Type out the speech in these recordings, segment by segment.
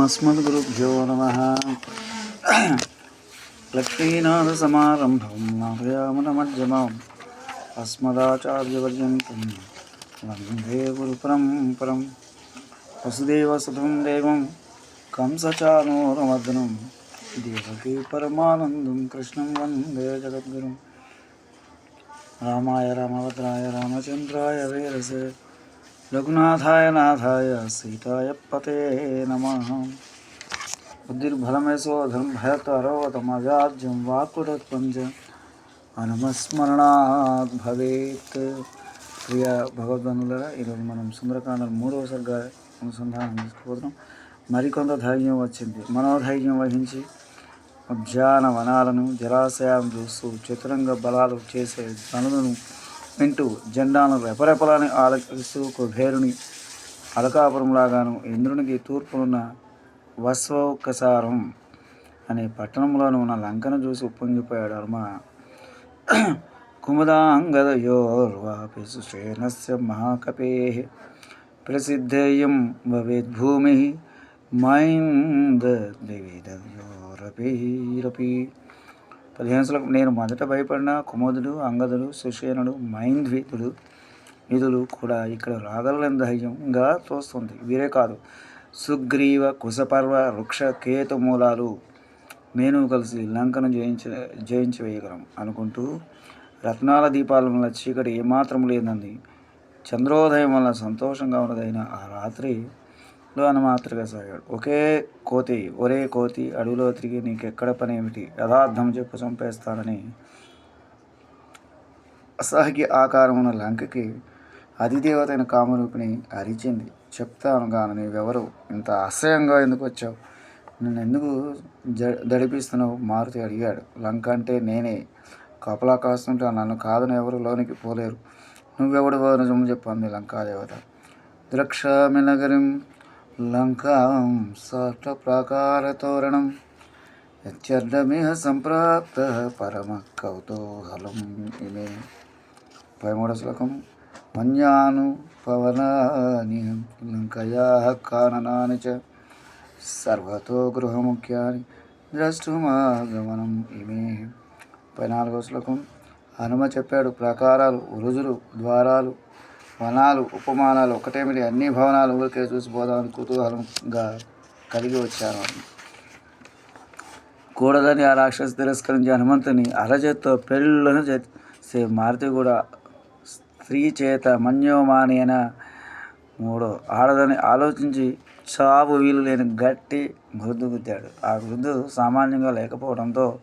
అస్మద్గురుభ్యో నమ లక్ష్మీనాథసమారంభం నాభయామనమధ్యమం అస్మదాచార్యపర్యంతం వందే గురు పరంపరం వసుదేవసుతం దేవం కంసచానోరమర్దనం దేవకీ పరమానందం కృష్ణం వందే జగద్గురుం రామాయ రామభద్రాయ రామచంద్రాయ వీరసే రఘునాథాయ నాథాయ సీతాయ పతే నమ బుద్ధిర్భలమేశోధం భయతరో తమజాజ్యం వాకురత్పంజ అనుమస్మరణాత్ భవేత్ ప్రియ భగవద్వనులరా ఈరోజు మనం సుందరకాండలు మూడవ సరిగా అనుసంధానం చేసుకోవడం మరికొంత ధైర్యం వచ్చింది. మనోధైర్యం వహించి ఉద్యాన వనాలను జలాశయాలను చూస్తూ చతురంగ బలాలు చేసే ధనులను వింటూ జెండాను రెపరెపలని ఆలకిస్తూ కుబేరుని అలకాపురంలాగాను ఇంద్రునికి తూర్పునున్న వస్వోకసారం అనే పట్టణంలోనూ ఉన్న లంకను చూసి ఉప్పొంగిపోయాడు హనుమ కుముదాంగదయోర్వాపి మహాకపే ప్రసిద్ధేయం భవేద్భూమి మైంద ద్వివిధయోరపీరపి నేను మొదట భయపడిన కుమోదుడు అంగదుడు సుషేనుడు మైంద్వీతుడు నిధులు కూడా ఇక్కడ రాగలని ధైర్యంగా తోస్తుంది. వీరే కాదు సుగ్రీవ కుశపర్వ వృక్ష కేతు మూలాలు నేను కలిసి లంకను జయించ జయించి వేయగలం అనుకుంటూ రత్నాల దీపాల వల్ల చీకటి ఏమాత్రం లేదంది. చంద్రోదయం వల్ల సంతోషంగా ఉన్నదైన ఆ రాత్రి లో అనుమాత్రగా సాగాడు. ఒకే కోతి ఒరే కోతి అడవిలో తిరిగి నీకెక్కడ పని ఏమిటి యథార్థం చెప్పు చంపేస్తానని. అసహ్య ఆకారం ఉన్న లంకకి అధిదేవతైన అయిన కామరూపిణి అరిచింది. చెప్తాను కాను నీవెవరు? ఇంత అసహ్యంగా ఎందుకు వచ్చావు? నన్ను ఎందుకు జ దడిపిస్తున్నావు? మారుతి అడిగాడు. లంక అంటే నేనే. కపలా కాస్తుంటే నన్ను కాదని ఎవరు లోనికి పోలేరు. నువ్వెవడు నిజం చెప్పంది లంకాదేవత. ద్రక్షమినగరిం లంకాం సాట ప్రాకారతోరణం తోరణం యచ్చర్డమిహ సంప్రాప్త పరమ కౌతూహలం ఇమే పదమూడవ శ్లోకం మన్యాను పవనాని లంకయా కాననాని చ సర్వతో గృహముఖ్యాని ద్రష్టుమాగమనం ఇమే పద్నాలుగో శ్లోకం హనుమ చెప్పాడు ప్రాకారాలు ఉరుజులు ద్వారాలు వనాలు ఉపమానాలు ఒకటేమిటి? అన్ని భవనాలు ఊరికే చూసిపోదామని కుతూహలంగా కలిగి వచ్చాను. కూడదని ఆ రాక్షసు తిరస్కరించి హనుమంతుని అరచేత్తో పెళ్ళను చేసే మారుతి కూడా స్త్రీ చేత మన్యోమాని అయిన మూడో ఆడదని ఆలోచించి చావు వీలు లేని గట్టి మృదు గుద్దాడు. ఆ మృదు సామాన్యంగా లేకపోవడంతో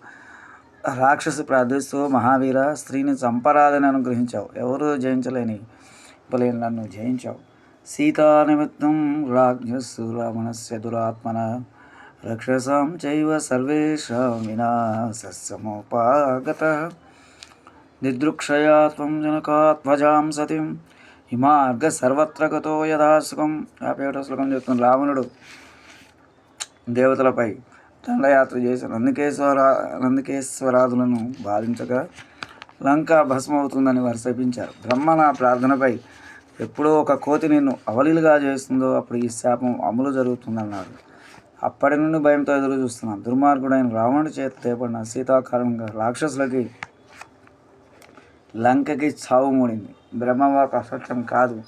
రాక్షసు ప్రార్థిస్తూ మహావీర స్త్రీని చంపరాదని అనుగ్రహించావు. ఎవరూ జయించలేని బలైన నన్ను జయించావు. సీతా నిమిత్తం రాజ్ఞస్సు రావణస్య దురాత్మన రక్షసాం చైవ సర్వేషాం వినాశమోపాగత నిదృక్షయా త్వం జనకాత్మజాం సతిం హిమార్గ సర్వత్ర గతో యథాసుకం యాభై ఒకటో శ్లోకం చెప్తున్న రావణుడు దేవతలపై దండయాత్ర చేశాను నందికేశ్వర నందికేశ్వరాదులను బాధించగా లంక భస్మవుతుందని వారు శపించారు. బ్రహ్మ నా ప్రార్థనపై ఎప్పుడో ఒక కోతి నిన్ను అవలీలుగా చేస్తుందో అప్పుడు ఈ శాపం అమలు జరుగుతుందన్నారు అప్పటి నుండి భయంతో ఎదురు చూస్తున్నాను. దుర్మార్గుడైన రావణుడి చేత తేపడిన సీతాకారణంగా రాక్షసులకి లంకకి చావు మూడింది. బ్రహ్మవాక్ అసత్యం కాదు.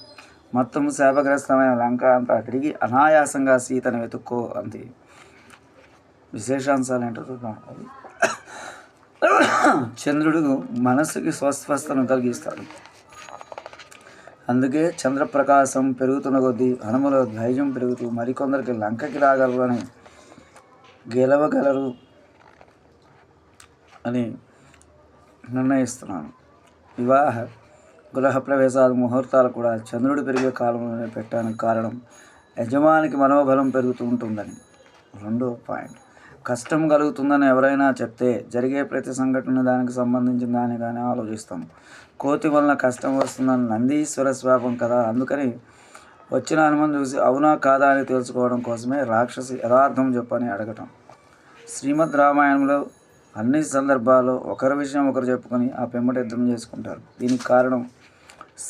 మొత్తం శాపగ్రస్తమైన లంక అంతా తిరిగి అనాయాసంగా సీతను వెతుక్కో అంది. విశేషాంశాలు ఏంటో చూద్దాం. అది చంద్రుడు మనస్సుకి స్వస్థను కలిగిస్తాడు. అందుకే చంద్రప్రకాశం పెరుగుతున్న కొద్దీ హనుమలో ధైర్యం పెరుగుతూ మరికొందరికి లంకకి రాగలరు అని గెలవగలరు అని నిర్ణయిస్తున్నాను. వివాహ గృహ ప్రవేశాలు ముహూర్తాలు కూడా చంద్రుడు పెరిగే కాలంలోనే పెట్టడానికి కారణం యజమానికి మనోబలం పెరుగుతూ ఉంటుందని రెండో పాయింట్. కష్టం కలుగుతుందని ఎవరైనా చెప్తే జరిగే ప్రతి సంఘటన దానికి సంబంధించిన దానిగానే ఆలోచిస్తాం. కోతి వలన కష్టం వస్తుందని నందీశ్వర శ్వాపం కదా. అందుకని వచ్చిన హనుమని చూసి అవునా కాదా అని తెలుసుకోవడం కోసమే రాక్షసి యథార్థం చెప్పని అడగటం. శ్రీమద్ రామాయణంలో అన్ని సందర్భాల్లో ఒకరి విషయం ఒకరు చెప్పుకొని ఆ పెమ్మట యుద్ధం చేసుకుంటారు. దీనికి కారణం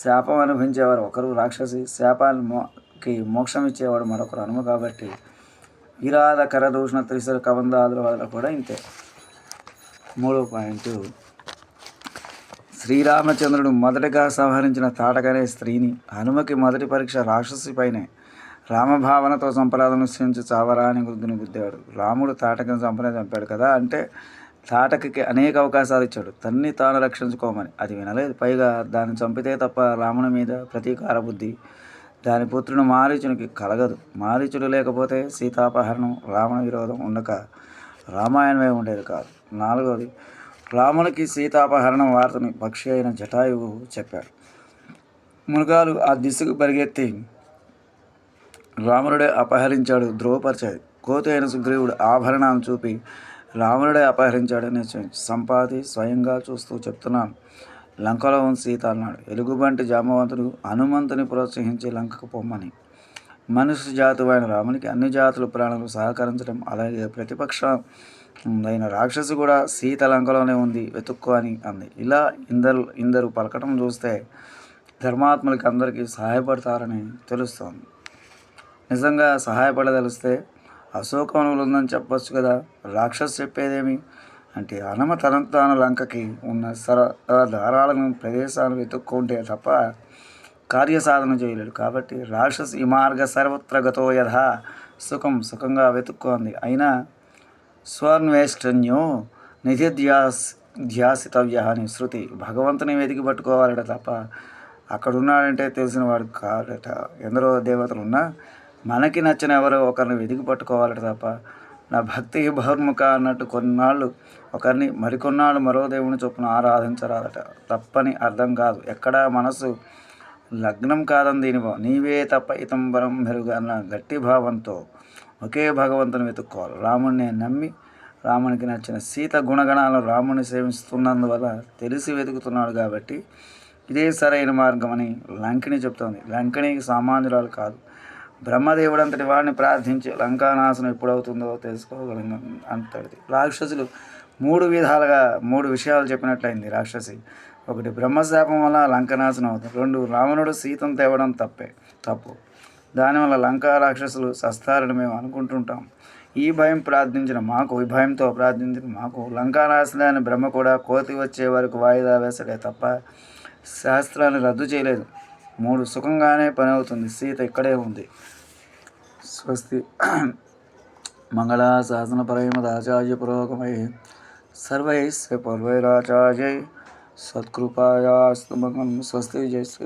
శాపం అనుభవించేవారు ఒకరు రాక్షసి శాపాన్ని మోక్షం ఇచ్చేవాడు మరొకరు హనుమ కాబట్టి ఇరాద కరదూషణ త్రిశర కబంధాదుల కూడా ఇంతే. మూడో పాయింట్. శ్రీరామచంద్రుడు మొదటగా సంహరించిన తాటకనే స్త్రీని హనుమకి మొదటి పరీక్ష రాక్షసిపైనే రామభావనతో సంప్రదాయం సృష్టించి చావరా అని గుర్తుని గుద్దాడు రాముడు తాటకను సంప్రదాయం చంపాడు కదా అంటే తాటకకి అనేక అవకాశాలు ఇచ్చాడు. తన్ని తాను రక్షించుకోమని. అది వినలేదు. పైగా దాన్ని చంపితే తప్ప రాముని మీద ప్రతీకార బుద్ధి దాని పుత్రుడు మారీచునికి కలగదు. మారీచుడు లేకపోతే సీతాపహరణం రావణ విరోధం ఉండక రామాయణమే ఉండేది కాదు. నాలుగవది రాములకి సీతాపహరణం వార్తని పక్షి అయిన జటాయువు చెప్పాడు. మృగాలు ఆ దిశకు పరిగెత్తి రావణుడే అపహరించాడు ధ్రువపరిచాడు కోతి అయిన సుగ్రీవుడు ఆభరణాలను చూపి రావణుడే అపహరించాడని సంపాది స్వయంగా చూస్తూ చెప్తున్నాను. లంకలో ఉంది సీత అన్నాడు. ఎలుగుబంటి జామవంతుడు హనుమంతుని ప్రోత్సహించి లంకకు పొమ్మని. మనుష్య జాతువైన రామునికి అన్ని జాతుల ప్రాణులు సహకరించడం అలాగే ప్రతిపక్ష అయిన రాక్షసు కూడా సీత లంకలోనే ఉంది వెతుక్కో అని అంది. ఇలా ఇందరు ఇందరు పలకటం చూస్తే ధర్మాత్మలకి అందరికీ సహాయపడతారని తెలుస్తోంది. నిజంగా సహాయపడదలిస్తే అశోకవనంలో ఉందని చెప్పొచ్చు కదా. రాక్షసు చెప్పేదేమి? అంటే అనమ తలంతాన లంకకి ఉన్న సర దారాలను ప్రదేశాలను వెతుక్కుంటే తప్ప కార్యసాధన చేయలేడు. కాబట్టి రాక్షసు ఈ మార్గ సర్వత్ర గతో యథ సుఖం సుఖంగా వెతుక్కోంది అయినా స్వర్ణవేష్టన్యో నిధిధ్యాస్ ధ్యాసితవ్య అని శృతి భగవంతుని వెతికి పట్టుకోవాలట తప్ప అక్కడున్నాడంటే తెలిసిన వాడు కాదట. ఎందరో దేవతలు ఉన్నా మనకి నచ్చిన ఎవరో ఒకరిని వెతికి పట్టుకోవాలట తప్ప నా భక్తి బహుర్ముఖ అన్నట్టు కొన్నాళ్ళు ఒకరిని మరికొన్నాళ్ళు మరో దేవుని చొప్పున ఆరాధించరాదట. తప్పని అర్థం కాదు. ఎక్కడా మనసు లగ్నం కాదని దీని నీవే తప్ప ఇతంబరం మెరుగన్న గట్టి భావంతో ఒకే భగవంతుని వెతుక్కోవాలి. రాముడిని నమ్మి రామునికి నచ్చిన సీత గుణగణాలను రాముని సేవిస్తున్నందువల్ల తెలిసి వెతుకుతున్నాడు కాబట్టి ఇదే సరైన మార్గం అని చెప్తోంది. లంకిణికి సామాన్యురాలు కాదు. బ్రహ్మదేవుడు అంతటి వాడిని ప్రార్థించి లంకానాశనం ఎప్పుడవుతుందో తెలుసుకోగలిగిన అంతటిది. రాక్షసులు మూడు విధాలుగా మూడు విషయాలు చెప్పినట్లయింది రాక్షసి. ఒకటి బ్రహ్మశాపం వల్ల లంకనాశనం అవుతుంది. రెండు రావణుడు సీతను తేవడం తప్పే తప్పు. దానివల్ల లంకా రాక్షసులు సస్తారని మేము అనుకుంటుంటాం. ఈ భయం ప్రార్థించిన మాకు ఈ భయంతో ప్రార్థించిన మాకు లంకానాశనాన్ని బ్రహ్మ కూడా కోతి వచ్చే వరకు వాయిదా వేసడే తప్ప శాస్త్రాన్ని రద్దు చేయలేదు. మూడు సుఖంగానే పని అవుతుంది సీత ఇక్కడే ఉంది. స్వస్తి మంగళ శాసన పరమదాచార్య పురోగమై సర్వై పూర్వైరాచార్యై సత్కృపాయాస్తు మంగళం స్వస్తి జై శ్రీ